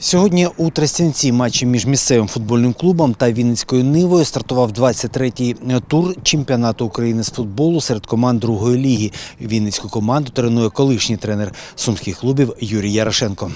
Сьогодні у Тростянці матчі між місцевим футбольним клубом та Вінницькою Нивою стартував 23-й тур чемпіонату України з футболу серед команд другої ліги. Вінницьку команду тренує колишній тренер сумських клубів Юрій Ярошенко.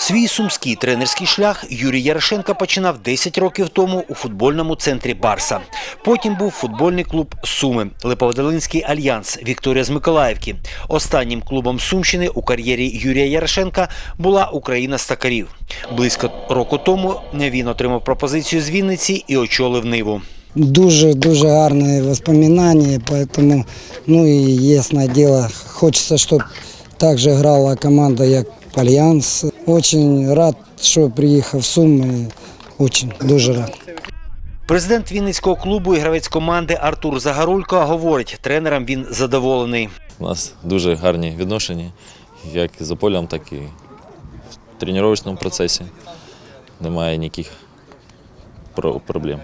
Свій сумський тренерський шлях Юрій Ярошенко починав 10 років тому у футбольному центрі Барса. Потім був футбольний клуб Суми, Липоводолинський альянс, Вікторія з Миколаївки. Останнім клубом Сумщини у кар'єрі Юрія Ярошенка була Україна стакарів. Близько року тому він отримав пропозицію з Вінниці і очолив Ниву. Дуже дуже гарні воспоминания, поэтому, ну і ясное дело, хочеться, щоб так же грала команда, як Альянс. Очень рад, що приїхав в Суми. Очень дуже рад. Президент Вінницького клубу і гравець команди Артур Загарулько говорить, тренером він задоволений. У нас дуже гарні відношення, як за полем, так і в тренувальному процесі. Немає ніяких проблем.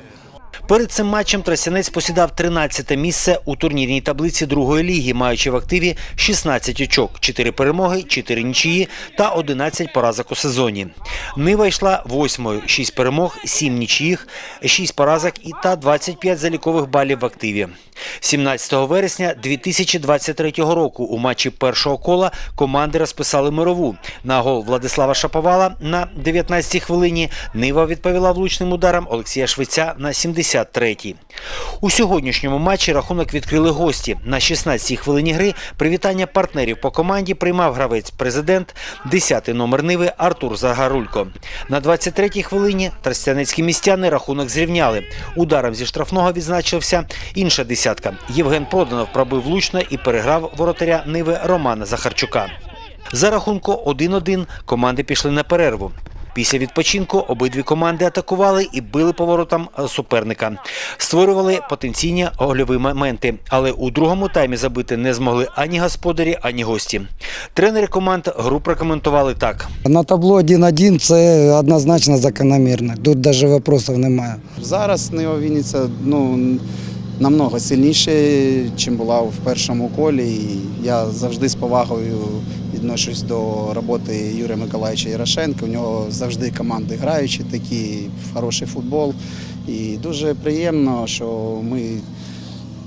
Перед цим матчем Тростянець посідав 13-те місце у турнірній таблиці другої ліги, маючи в активі 16 очок, 4 перемоги, 4 нічиї та 11 поразок у сезоні. Нива йшла восьмою, 6 перемог, 7 нічиїх, 6 поразок і та 25 залікових балів в активі. 17 вересня 2023 року у матчі першого кола команди розписали мирову. На гол Владислава Шаповала на 19-й хвилині Нива відповіла влучним ударом Олексія Швеця на 73-й. У сьогоднішньому матчі рахунок відкрили гості. На 16-й хвилині гри привітання партнерів по команді приймав гравець президент, 10-й номер Ниви Артур Загарулько. На 23-й хвилині тростянецькі містяни рахунок зрівняли. Ударом зі штрафного відзначився інша десятка. Євген Проданов пробив влучно і переграв воротаря Ниви Романа Захарчука. За рахунку 1-1 команди пішли на перерву. Після відпочинку обидві команди атакували і били поворотам е, суперника. Створювали потенційні гольові моменти, але у другому таймі забити не змогли ані господарі, ані гості. Тренери команд гру прокоментували так. На табло 1-1 це однозначно закономірно. Тут навіть вопросів немає. Зараз Нива Вінниця ну, намного сильніше, ніж була в першому колі. І я завжди з повагою відношусь до роботи Юрія Миколаївича Ярошенка. У нього завжди команди граючі, такі хороший футбол. І дуже приємно, що ми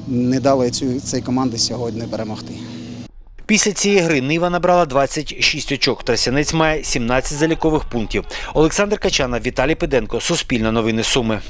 не дали цю, цій команді сьогодні перемогти. Після цієї гри Нива набрала 26 очок. Трасянець має 17 залікових пунктів. Олександр Качанов, Віталій Педенко. Суспільне новини Суми.